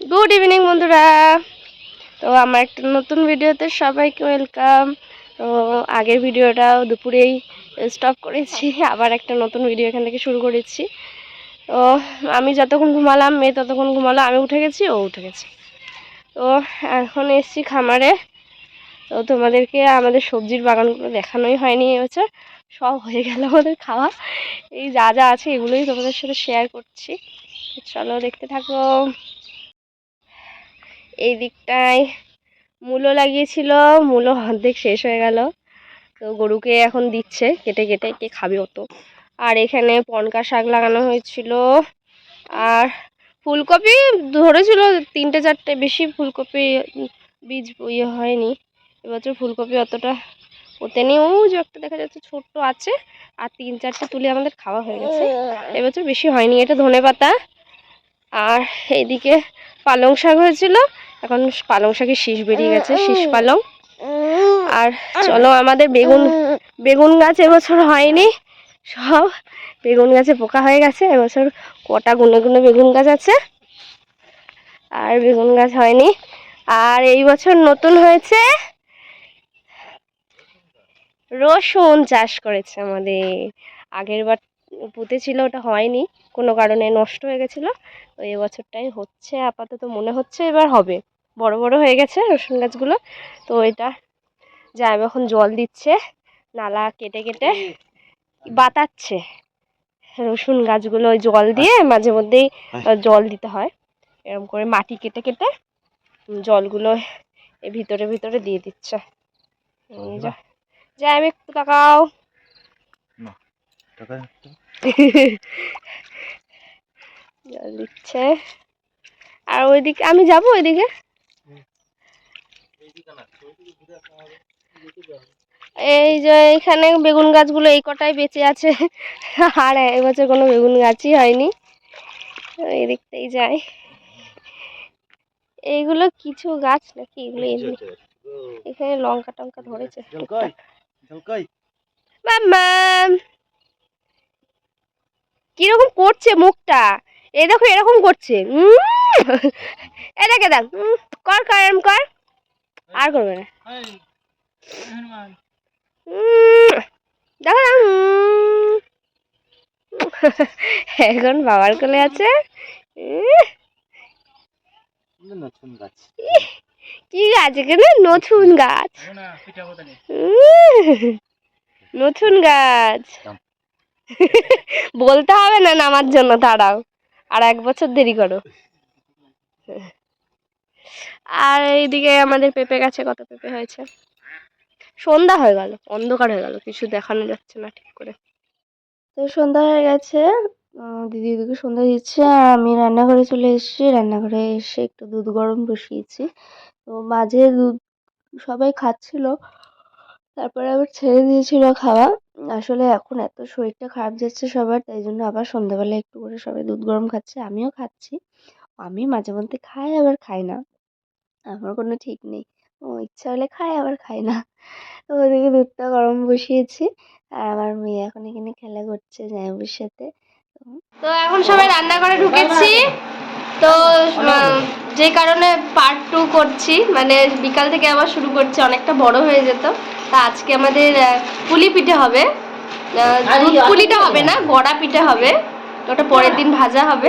Good evening বন্ধুরা। তো আমার একটা নতুন ভিডিওতে সবাইকে ওয়েলকাম তো আগের ভিডিওটা দুপুরেই স্টপ করেছি, আবার একটা নতুন ভিডিও এখান থেকে শুরু করেছি। তো আমি যতক্ষণ ঘুমালাম, মেয়ে ততক্ষণ ঘুমালো, আমি উঠে গেছি, ও উঠে গেছে। তো এখন এসছি খামারে। তো তোমাদেরকে আমাদের সবজির বাগানগুলো দেখানোই হয়নি এবছর সব হয়ে গেল আমাদের খাওয়া। এই যা যা আছে এগুলোই তোমাদের সাথে শেয়ার করছি। চলো দেখতে থাকো। এই দিকটায় মূলো লাগিয়েছিল মূলো অর্ধেক শেষ হয়ে গেল। তো গরুকে এখন দিচ্ছে কেটে কেটে কে খাবে অত। আর এখানে পনকা শাক লাগানো হয়েছিল। আর ফুলকপি ধরেছিল তিনটে চারটে বেশি ফুলকপি বীজ ইয়ে হয়নি। এবছর ফুলকপি অতটা ওতে নিয়ে ও যে একটা দেখা যাচ্ছে ছোট্ট আছে আর তিন চারটে তুলে আমাদের খাওয়া হয়ে গেছে। এবছর বেশি হয়নি। এটা ধনে পাতা আর এইদিকে পালং শাক হয়েছিল। এখন পালং শাকের শীষ বেরিয়ে গেছে শীষ পালং। আর চলো আমাদের বেগুন বেগুন গাছ এবছর হয়নি। সব বেগুন গাছে পোকা হয়ে গেছে। এবছর কটা গুনে গুনে বেগুন গাছ আছে। আর বেগুন গাছ হয়নি। আর এই বছর নতুন হয়েছে রসুন চাষ করেছে আমাদের। আগের বার পুঁতেছিল ওটা হয়নি। কোনো কারণে নষ্ট হয়ে গেছিল। তো এবছরটাই হচ্ছে আপাতত মনে হচ্ছে এবার হবে। বড় বড় হয়ে গেছে রসুন গাছগুলো। তো এটা যাই এখন জল দিচ্ছে নালা কেটে কেটে বাতাচ্ছে। রসুন গাছগুলো ওই জল দিয়ে মাঝে মধ্যেই জল দিতে হয়। এরকম করে মাটি কেটে কেটে জলগুলো এ ভিতরে ভিতরে দিয়ে দিচ্ছে। এই যাই আমি একটু তাকাও জল দিচ্ছে আর ওইদিকে আমি যাব ওইদিকে? এই যে এখানে বেগুন গাছগুলো এই কটাই বেঁচে আছে। আর এবছর কোনো বেগুন গাছই হয়নি। এই যাই। এইগুলো কিছু গাছ নাকি? এগুলো এমনি এখানে লঙ্কা টঙ্কা ধরেছে। মাম্মা কীরকম করছে মুখটা? এই দেখো এরকম করছে। উম, এই দেখে দেখ উম, কর কর এরম কর। আর করবে না। দেখো এখন বাবার কোলে আছে। কি গাছ এখানে? নতুন গাছ। নতুন গাছ। বলতে হবে না, নামার জন্য দাঁড়াও। আর এক বছর দেরি করো। আর এইদিকে আমাদের পেঁপে গাছে কত পেঁপে হয়েছে? সন্ধ্যা হয়ে গেল, অন্ধকার হয়ে গেল, কিছু দেখানো যাচ্ছে না ঠিক করে। তো সন্ধ্যা হয়ে গেছে। দিদি ওদিকে সন্ধ্যা দিচ্ছে আর আমি রান্নাঘরে চলে এসেছি। রান্নাঘরে এসে একটু দুধ গরম বসিয়েছি। তো মাঝে দুধ সবাই খাচ্ছিল, তারপরে আবার ছেড়ে দিয়েছিল খাওয়া। আসলে এখন এত শরীরটা খারাপ যাচ্ছে সবার তাই জন্য আবার সন্ধ্যাবেলা একটু করে সবাই দুধ গরম খাচ্ছে আমিও খাচ্ছি। আমি মাঝে মধ্যে খাই আবার খাই না। আমার কোনো ঠিক নেই। ও ইচ্ছা হলে খাই আবার খাই না। তো ওদিকে দুধটা গরম বসিয়েছি। আর আমার মেয়ে এখন এখানে খেলা করছে জামাইবাবুর সাথে। তো এখন সবাই রান্নাঘরে ঢুকেছি। তো যে কারণে পার্ট টু করছি মানে বিকাল থেকে আবার শুরু করছি অনেকটা বড় হয়ে যেত। তা আজকে আমাদের পুলি পিঠে হবে। দুধ পুলিটা হবে না গড়া পিঠে হবে। ওটা পরের দিন ভাজা হবে।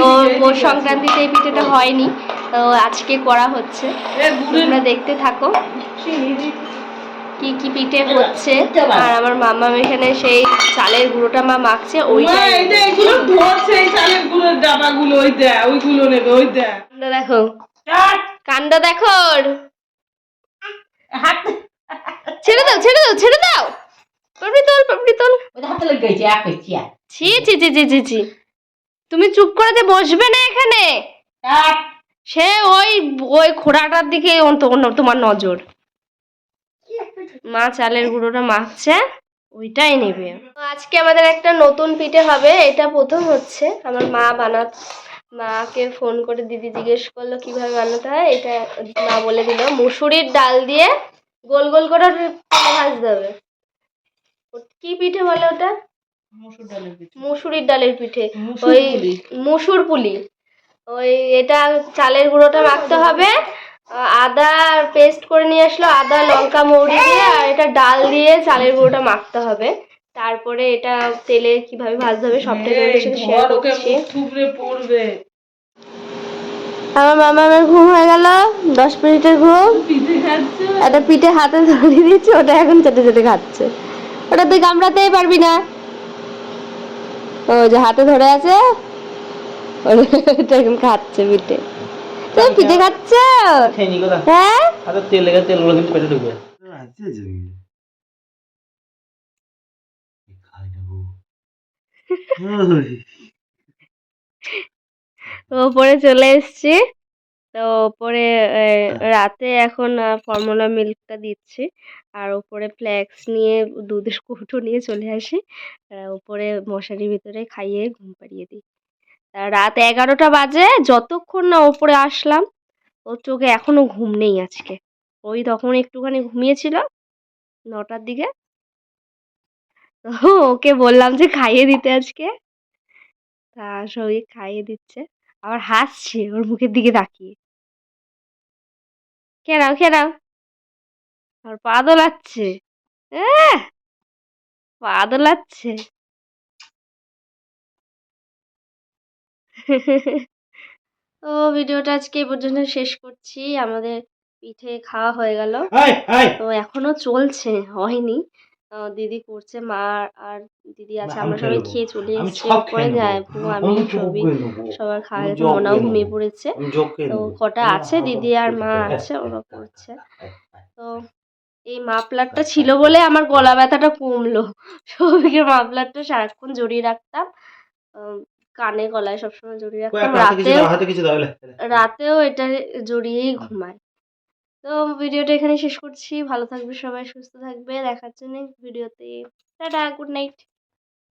তো পৌষ সংক্রান্তিতে এই পিঠেটা হয়নি। তো আজকে করা হচ্ছে। তোমরা দেখতে থাকো। কি কি পিঠে হচ্ছে। আর আমার মামা এখানে সেই চালের গুঁড়োটা মা মাখছে ওইটা এইটা এগুলো ধরছে এই চালের গুঁড়োর ডাবাগুলো ওই দেয় ওইগুলো নেবে ওই দেয় কাণ্ড দেখো। কাণ্ড দেখো। ছেড়ে দাও ছেড়ে দাও ছেড়ে দাও। পাপড়ি তোল পাপড়ি তোল ওই হাতে লেগে গেছে এক ছি ছি ছি ছি ছি ছি। তুমি চুপ করে যে বসবে না এখানে। সে ওই ওই খোড়াটার দিকে তোমার নজর। মা চালের গুঁড়োটা মাখছে ওইটাই নেবে। আজকে আমাদের একটা নতুন পিঠে হবে এটা প্রথম হচ্ছে। আমার মা বানা মাকে ফোন করে দিদি জিজ্ঞেস করল কীভাবে বানাতে হয়? এটা মা বলে দিল মুসুরির ডাল দিয়ে গোল গোল করে ভাজতে হবে। কি পিঠে বলে ওটা? মসুর ডালের পিঠে। মুসুরির ডালের পিঠে। ওই মুসুর পুলি। ওই এটা চালের গুঁড়োটা মাখতে হবে আদা পেস্ট করে নিয়ে আসলো আদা লঙ্কা মৌরি দিয়ে আর এটা ডাল দিয়ে চালের গুঁড়োটা মাখতে হবে। তারপরে এটা তেলে কীভাবে ভাজতে হবে সবটাই তোমাদের সাথে শেয়ার করছি। পড়বে। আমার মামা আমার ঘুম হয়ে গেল দশ মিনিটের ঘুম। একটা পিঠে হাতে ধরিয়ে দিচ্ছে ওটা এখন চেটে চেটে খাচ্ছে। ওটা তুই কামড়াতেই পারবি না। ও যে হাতে ধরে আছে ওটা এখন খাচ্ছে পিঠে। তুমি পিঠে খাচ্ছ? হ্যাঁ? তেল লেগে তেলগুলো কিন্তু পেটে ঢুকবে। ওপরে চলে এসেছি। তো ওপরে রাতে এখন ফর্মুলা মিল্কটা দিচ্ছি। আর ওপরে ফ্ল্যাক্স নিয়ে দুধের কৌটো নিয়ে চলে আসি। ওপরে মশারির ভিতরে খাইয়ে ঘুম পাড়িয়ে দিই। রাত এগারোটা বাজে, যতক্ষণ না ওপরে আসলাম, ওর চোখে এখনও ঘুম নেই আজকে। ওই তখন একটুখানি ঘুমিয়েছিল, নটার দিকে। ওকে বললাম যে খাইয়ে দিতে আজকে। তা সবই খাইয়ে দিচ্ছে। আবার হাসছে, ওর মুখের দিকে তাকিয়ে। খেয়ে নাও আর পা দোলাচ্ছে! পা দোলাচ্ছে। তো ভিডিওটা আজকে এই পর্যন্ত শেষ করছি। আমাদের পিঠে খাওয়া হয়ে গেল। তো এখনও চলছে হয়নি। দিদি করছে মা আর দিদি আছে আমরা সবাই খেয়ে চলে এসেছি। পরে যায় পুরো আমি সবই সবার খাওয়া গেছে জগ ঘুমিয়ে পড়েছে। তো কটা আছে? দিদি আর মা আছে। ওরা করছে। তো এই মাফলারটা ছিল বলে আমার গলা ব্যথাটা কমলো। সৌভিকের মাফলারটা সারাক্ষণ জড়িয়ে রাখতাম। কানে গলায় সবসময় জড়িয়ে রাখতাম। রাতেও। রাতেও এটা জড়িয়েই ঘুমায়। তো ভিডিওটা এখানে শেষ করছি। ভালো থাকবে সবাই সুস্থ থাকবে। দেখার জন্য ভিডিওতে। Tata good night